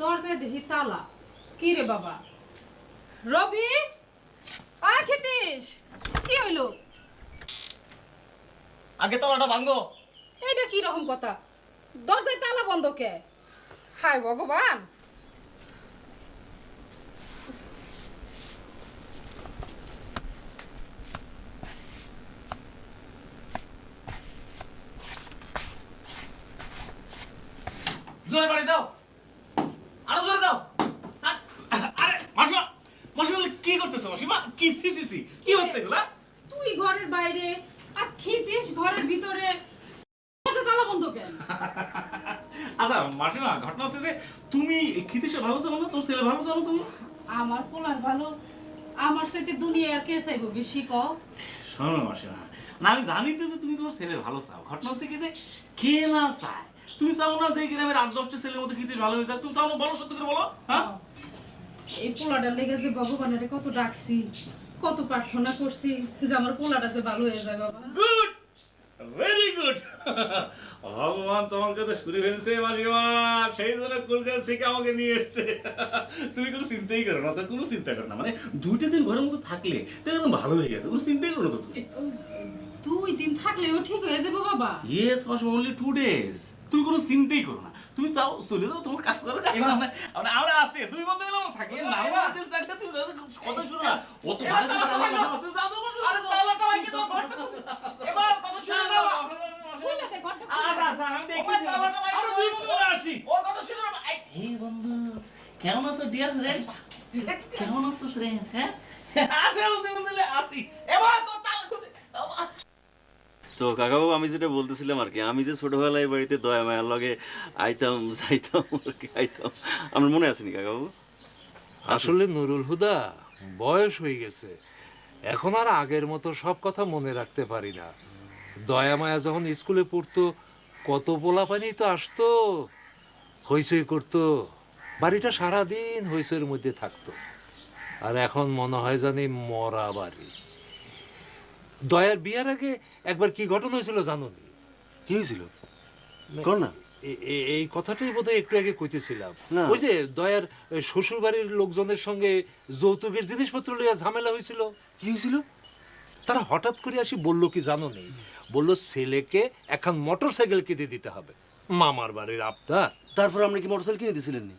দরজায় দেখি তালা। কি রে বাবা? রবি? আ খেতিস। কি হইল? আগে তালাটা ভাঙ্গো এটা কি রকম কথা? দরজায় তালা বন্ধ কে? হায় ভগবান! জোরে বাড়ি দাও। আরও জোরে দাও। আরে মাসিমা মাসিমা কি করতেছো মাসিমা? কি সি সি সি? কি হচ্ছে এগুলা? তুই ঘরের বাইরে আর খেতিস ঘরের ভিতরে। দরজা তালা বন্ধ কেন? আচ্ছা মাসিমা ঘটনা হচ্ছে যে তুমি খিতিসে ভালো না তোর ছেলে ভালো না তুমি আমার পোলার ভালো। আমার সাথে দুনিয়া কে চাইব বেশি ক শোনো মাসিমা না আমি জানি তো যে তুমি তোমার ছেলে ভালো চাও। ঘটনা হচ্ছে কি যে কে না চায়? তুমি চাও না যে গ্রামের আট দশটা ছেলের মধ্যে খিতিস ভালো হয়ে যায় তুমি চাও না বলো সত্যি করে বলো হ্যাঁ? এই পোলাটার লেগে যে ভগবানের কত ডাকছি কত প্রার্থনা করছি যে আমার পোলাটা যে ভালো হয়ে যায় বাবা। গুড ভেরি গুড ভগবান তোমার কথা শুনে ফেলছে মাসিমা সেই জন্য কলকাতা থেকে আমাকে নিয়ে এসছে। তুমি কোনো চিন্তাই করো না তো কোনো চিন্তা করো না। মানে দুইটা দিন ঘরের মধ্যে থাকলে তো একদম ভালো হয়ে গেছে কোনো চিন্তাই করো না তো তুমি। দুই দিন থাকলেও ঠিক হয়ে যাবে বাবা। ইয়েস মাসিমা অনলি টু ডেজ তুমি কোনো চিন্তাই করো না। তুমি চাও চলে যাও তোমার কাজ করো এবার আমরা আমরা আছি দুই বন্ধু মিলে আমরা থাকি। না থাকলে তুমি কথা শুনো না। অত ভালো তুমি যাও, আরে তালাটা যাও, ভাঙিয়ে দাও, এবার কথা শুনে নাও। আচ্ছা। আচ্ছা, ভাঙিয়ে আরও দুই বন্ধু মিলে আসি। ওর কথা শুনে নাও। এই, বন্ধু, কেমন আছো ডিয়ার ফ্রেন্ড কেমন আছো ফ্রেন্ড হ্যাঁ? মিলে আসি। এবার দাও। তো কাকাবাবু, আমি যেটা বলতেছিলাম আর কি, আমি যে ছোটবেলায় বাড়িতে দয়া মায়ার লগে আইতাম, যাইতাম আর কি আইতাম আমার মনে আছে নি কাকাবাবু? আসলে নুরুল হুদা, বয়স হয়ে গেছে। এখন আর আগের মতো সব কথা মনে রাখতে পারি না। দয়া মায়া যখন স্কুলে পড়তো, কত পোলা পানি তো আসতো, হইচই করতো। বাড়িটা সারাদিন হইচইয়ের মধ্যে থাকতো। আর এখন মনে হয় জানি মরা বাড়ি। দয়ার বিয়ার আগে একবার কি ঘটনা হয়েছিল জানো? নি কি হয়েছিল? কর না। এই কথাটাই বোধহয় একটু আগে কইতেছিলাম। ওই যে দয়ার শ্বশুর বাড়ির লোকজনের সঙ্গে যৌতুকের জিনিসপত্র লইয়া ঝামেলা হয়েছিল। কি হয়েছিল? তারা হঠাৎ করে আসি বলল কি জানো নেই? বলল ছেলেকে এখন মোটর সাইকেল কিনে দিতে হবে। মামার বাড়ির আবদার। তারপর আপনি কি মোটরসাইকেল কিনে দিয়েছিলেন নি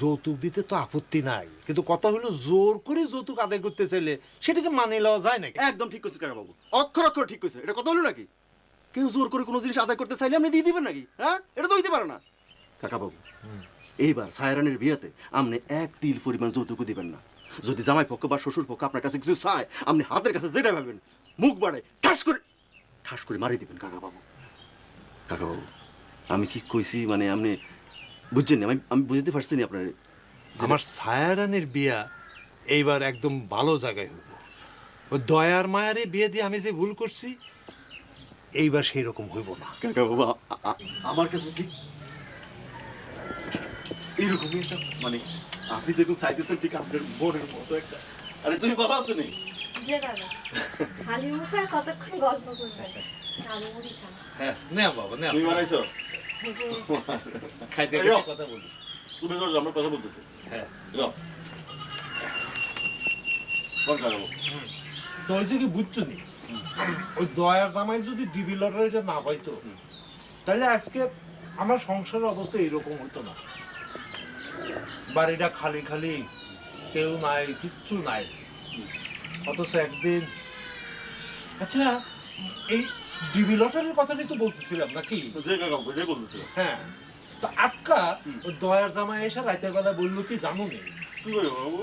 যৌতুক দিতে তো আপত্তি নাই। কিন্তু কথা হলো জোর করে যৌতুক আদায় করতে চাইলে সেটাকে মানিয়ে লওয়া যায় নাকি? একদম ঠিক কইছে কাকা বাবু অক্ষর অক্ষর ঠিক কইছে। এটা কথা হলো নাকি? কেউ জোর করে কোনো জিনিস আদায় করতে চাইলে আপনি দিয়ে দিবেন নাকি? হ্যাঁ? এটা তো হইতে পারে না। কাকা বাবু এইবার সায়রানের বিয়েতে আপনি এক তিল পরিমাণ যৌতুকও দিবেন না। যদি জামাই পক্ষ বা শ্বশুর পক্ষ আপনার কাছে কিছু চায় আপনি হাতের কাছে যেটা ভাবেন মুখ বাড়ায় ঠাস করে ঠাস করে মারিয়ে দিবেন কাকা বাবু কাকা বাবু আমি কি কইছি? মানে আপনি বুঝছেন না আমি আমি বুঝতে পারছি না আপনার আমার ছায়ারানের বিয়া এইবার একদম ভালো জায়গায় হইব। ওই দয়ার মায়ারে বিয়ে দিয়ে আমি যে ভুল করছি এইবার সেই রকম হইব না। কাকা বাবা আমার কাছে ঠিক এরকমই একটা মানে আপনি যেরকম চাইতেছেন ঠিক আপনার বোনের মতো একটা। আরে তুমি ভালো আছো নি যে দাদা। খালি মুখে আর কতক্ষণ গল্প করবে হ্যাঁ। নে বাবা নে তুমি বানাইছো খাইতে কথা বলি তুমি ধরো আমরা কথা বলতেছি। হ্যাঁ। যাও। বল কাকা বাবু তো হয়েছে কি বুঝছ নি ওই দয়ার জামাই যদি ডিবি লটারিটা না পাইতো তাহলে আজকে আমার সংসারের অবস্থা এরকম হতো না। বাড়িটা খালি খালি কেউ নাই কিচ্ছু নাই। অথচ একদিন আচ্ছা এই ডিবি লটারির কথাটাই তো বলতেছিলাম নাকি? যে হ্যাঁ। তো আটকা দয়ার জামাই এসে রাতের বেলা বলল কি জানো নেই কি বাবু?